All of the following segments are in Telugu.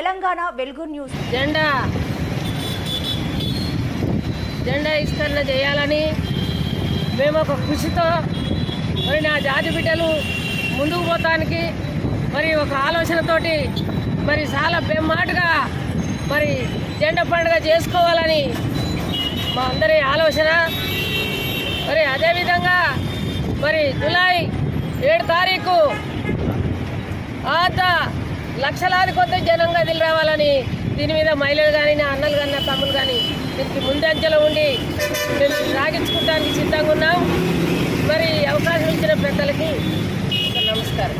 తెలంగాణ వెలుగు న్యూస్. జెండా. జెండా విస్తరణ చేయాలని మేము ఒక కృషితో మరి నా జాతి బిడ్డలు ముందుకు పోతానికి మరి ఒక ఆలోచనతోటి మరి చాలా బెమ్మాటుగా మరి జెండా పండుగ చేసుకోవాలని మా అందరి ఆలోచన. మరి అదేవిధంగా మరి జూలై ఏడు తారీఖు ఆత లక్షలాది కొద్ది జనం గదిలు రావాలని దీని మీద మహిళలు కానీ నా అన్నలు కానీ నా తమ్ములు కానీ దీనికి ముందంచెలో ఉండి మేము సాగించుకోవడానికి సిద్ధంగా ఉన్నాం. మరి అవకాశం ఇచ్చిన పెద్దలకి నమస్కారం.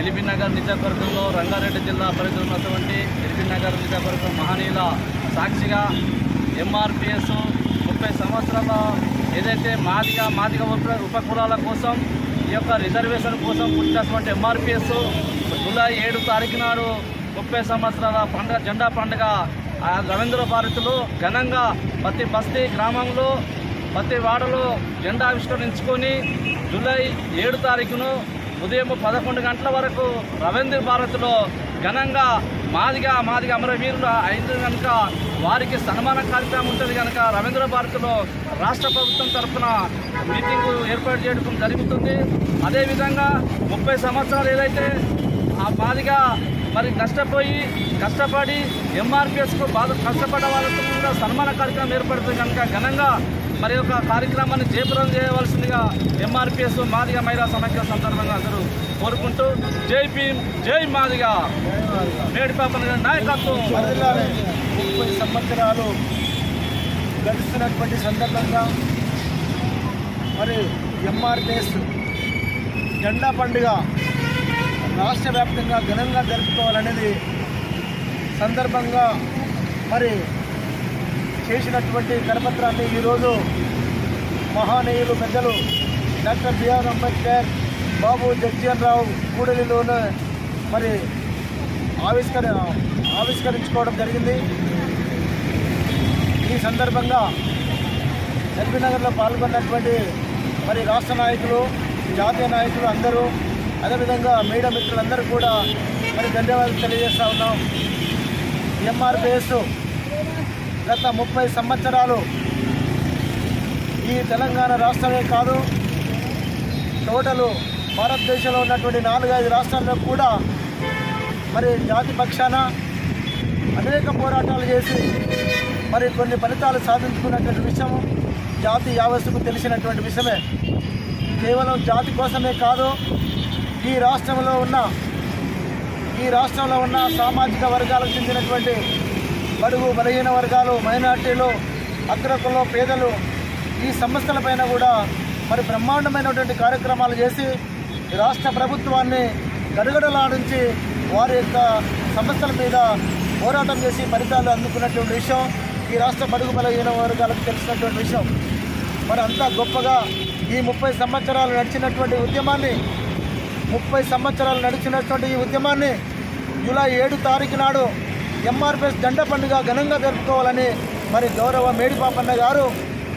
ఎల్బీ నగర్ నియోజకవర్గంలో రంగారెడ్డి జిల్లా పరిధిలో ఉన్నటువంటి ఎల్బీ నగర్ నియోజకవర్గం మహనీయుల సాక్షిగా ఎంఆర్పిఎస్ ముప్పై సంవత్సరాల ఏదైతే మాదిగా మాదిగ ఉప ఉపకులాల కోసం ఈ యొక్క రిజర్వేషన్ కోసం పుట్టినటువంటి ఎంఆర్పిఎస్ జూలై ఏడు తారీఖు నాడు ముప్పై సంవత్సరాల పండుగ జెండా పండుగ ఆ రవీంద్ర భారతిలో ఘనంగా ప్రతి బస్తీ గ్రామంలో ప్రతి వాడలో జెండా ఆవిష్కరించుకొని జూలై ఏడు తారీఖును ఉదయం పదకొండు గంటల వరకు రవీంద్ర భారత్లో ఘనంగా మాదిగా మాదిగా అమరవీరులు అయితే కనుక వారికి సన్మాన కార్యక్రమం ఉంటుంది కనుక రవీంద్ర భారత్లో రాష్ట్ర ప్రభుత్వం తరఫున మీటింగ్ ఏర్పాటు చేయడం జరుగుతుంది. అదేవిధంగా ముప్పై సంవత్సరాలు ఏదైతే ఆ మాదిగా మరి కష్టపోయి కష్టపడి ఎంఆర్పిఎస్కు బాధ కష్టపడ్డ వాళ్ళకు కూడా సన్మాన కార్యక్రమం ఏర్పడుతుంది కనుక ఘనంగా మరి యొక్క కార్యక్రమాన్ని జయప్రదం చేయవలసిందిగా ఎంఆర్పిఎస్ మాదిగ మహిళా సమైక్య సందర్భంగా అందరూ కోరుకుంటూ జై భీమ్ జై మాదిగ. మేడిపాపన గారి నాయకత్వం. ముప్పై సంవత్సరాలు గడుస్తున్నటువంటి సందర్భంగా మరి ఎంఆర్పిఎస్ జెండా పండుగ రాష్ట్ర వ్యాప్తంగా ఘనంగా జరుపుకోవాలనేది సందర్భంగా మరి చేసినటువంటి కరపత్రాన్ని ఈరోజు మహానీయులు పెద్దలు doctor B R Ambedkar Babu Jagjivan Rao కూడలిలోనే మరి ఆవిష్కర ఆవిష్కరించుకోవడం జరిగింది. ఈ సందర్భంగా ఎల్బీనగర్లో పాల్గొన్నటువంటి మరి రాష్ట్ర నాయకులు జాతీయ నాయకులు అందరూ అదేవిధంగా మీడియా మిత్రులందరూ కూడా మరి ధన్యవాదాలు తెలియజేస్తా ఉన్నాం. ఎంఆర్పిఎస్ గత ముప్పై సంవత్సరాలు ఈ తెలంగాణ రాష్ట్రమే కాదు టోటలు భారతదేశంలో ఉన్నటువంటి నాలుగైదు రాష్ట్రాల్లో కూడా మరి జాతి పక్షాన అనేక పోరాటాలు చేసి మరి కొన్ని ఫలితాలు సాధించుకున్నటువంటి విషయం జాతి యావస్సుకు తెలిసినటువంటి విషయమే. కేవలం జాతి కోసమే కాదు ఈ రాష్ట్రంలో ఉన్న ఈ రాష్ట్రంలో ఉన్న సామాజిక వర్గాలకు చెందినటువంటి బడుగు బలహీన వర్గాలు మైనార్టీలు అగ్రకులు పేదలు ఈ సమస్యలపైన కూడా మరి బ్రహ్మాండమైనటువంటి కార్యక్రమాలు చేసి రాష్ట్ర ప్రభుత్వాన్ని గడుగడలాడించి వారి యొక్క సమస్యల మీద పోరాటం చేసి ఫలితాలు అందుకున్నటువంటి విషయం ఈ రాష్ట్ర బడుగు బలహీన వర్గాలకు తెలిసినటువంటి విషయం. మరి అంతా గొప్పగా ఈ ముప్పై సంవత్సరాలు నడిచినటువంటి ఉద్యమాన్ని ముప్పై సంవత్సరాలు నడిచినటువంటి ఈ ఉద్యమాన్ని జూలై ఏడు తారీఖు నాడు ఎంఆర్పిఎస్ జెండా పండుగ ఘనంగా జరుపుకోవాలని మరి గౌరవ మేడిపాపన్న గారు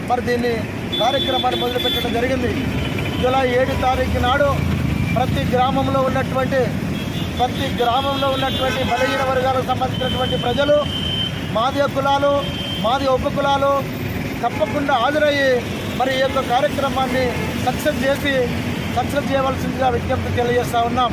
మరి దీన్ని కార్యక్రమాన్ని మొదలుపెట్టడం జరిగింది. జూలై ఏడు తారీఖు నాడు ప్రతి గ్రామంలో ఉన్నటువంటి ప్రతి గ్రామంలో ఉన్నటువంటి బలహీన వర్గాలకు సంబంధించినటువంటి ప్రజలు మాదిగ కులాలు మాది ఉపకులాలు తప్పకుండా హాజరయ్యి మరి ఈ యొక్క కార్యక్రమాన్ని సక్సెస్ చేసి సక్సెస్ చేయవలసిందిగా విజ్ఞప్తి తెలియజేస్తా ఉన్నాం.